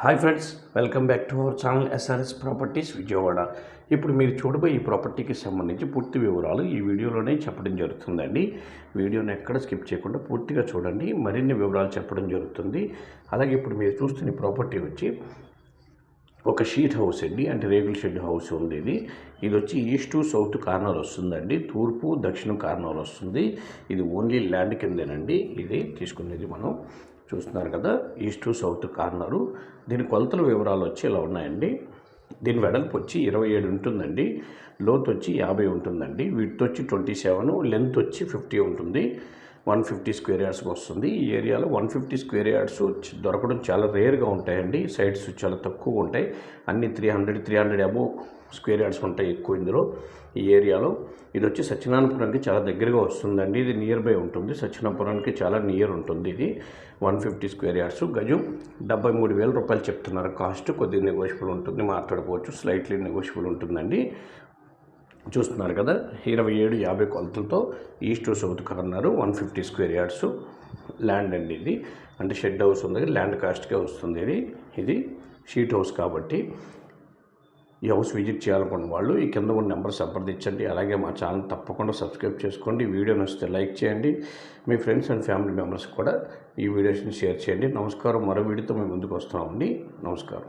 Hi friends welcome back to our channel SRS properties Vijayawada. ఇప్పుడు మీరు చూడబోయే ఈ ప్రాపర్టీకి సంబంధించి పూర్తి వివరాలు ఈ వీడియోలోనే చెప్పడం జరుగుతుందండి. వీడియోని ఎక్కడ స్కిప్ చేయకుండా పూర్తిగా చూడండి మరిన్ని వివరాలు చెప్పడం జరుగుతుంది. అలాగే ఇప్పుడు మీరు చూస్తున్న ప్రాపర్టీ వచ్చి ఒక షీట్ హౌస్ అండి అంటే రేగుల షెడ్ హౌస్ ఉంది ఇది. ఇది వచ్చి ఈస్ట్ సౌత్ కార్నర్ వస్తుందండి తూర్పు దక్షిణ కార్నర్ వస్తుంది. ఇది ఓన్లీ ల్యాండ్ కిందేనండి ఇది తీసుకునేది మనం. చూస్తున్నారు కదా ఈస్ట్ టు సౌత్ కార్నరు. దీని కొలతల వివరాలు వచ్చి ఇలా ఉన్నాయండి. దీని వెడల్పు వచ్చి ఇరవై ఏడు ఉంటుందండి. లోత్ వచ్చి యాభై ఉంటుందండి. విడ్త్ వచ్చి ట్వంటీ సెవెన్ లెంత్ వచ్చి ఫిఫ్టీ ఉంటుంది. వన్ ఫిఫ్టీ స్క్వేర్ యార్డ్స్ వస్తుంది. ఈ ఏరియాలో వన్ ఫిఫ్టీ స్క్వేర్ యార్డ్స్ దొరకడం చాలా రేర్గా ఉంటాయండి. సైడ్స్ చాలా తక్కువ ఉంటాయి. అన్ని three hundred three hundred above square yards ఉంటాయి ఎక్కువ ఇందులో ఈ ఏరియాలో. ఇది వచ్చి సత్యనారాయణపురానికి చాలా దగ్గరగా వస్తుందండి. ఇది నియర్ బై ఉంటుంది. సత్యనారాయణపురానికి చాలా నియర్ ఉంటుంది ఇది వన్ ఫిఫ్టీ స్క్వేర్ యార్డ్స్. గజం డెబ్బై మూడు వేల రూపాయలు చెప్తున్నారు. కాస్ట్ కొద్దిగా నెగోషియబుల్ ఉంటుంది. మాట్లాడుకోవచ్చు. స్లైట్లీ నెగోషియబుల్ ఉంటుందండి. చూస్తున్నారు కదా ఇరవై ఏడు యాభై కొలతలతో east south corner one fifty square yards land అండి ఇది. అంటే షెడ్ హౌస్ ఉంది ల్యాండ్ కాస్ట్కే వస్తుంది ఇది. ఇది షీట్ హౌస్ కాబట్టి ఈ హౌస్ విజిట్ చేయాలనుకున్న వాళ్ళు ఈ కింద ఉన్న నెంబర్ సంప్రదించండి. అలాగే మా ఛానల్ తప్పకుండా సబ్స్క్రైబ్ చేసుకోండి. వీడియో నచ్చితే లైక్ చేయండి. మీ ఫ్రెండ్స్ అండ్ ఫ్యామిలీ మెంబర్స్ కూడా ఈ వీడియోస్ని షేర్ చేయండి. నమస్కారం. మరో వీడియోతో మేము ముందుకు వస్తున్నామండి. నమస్కారం.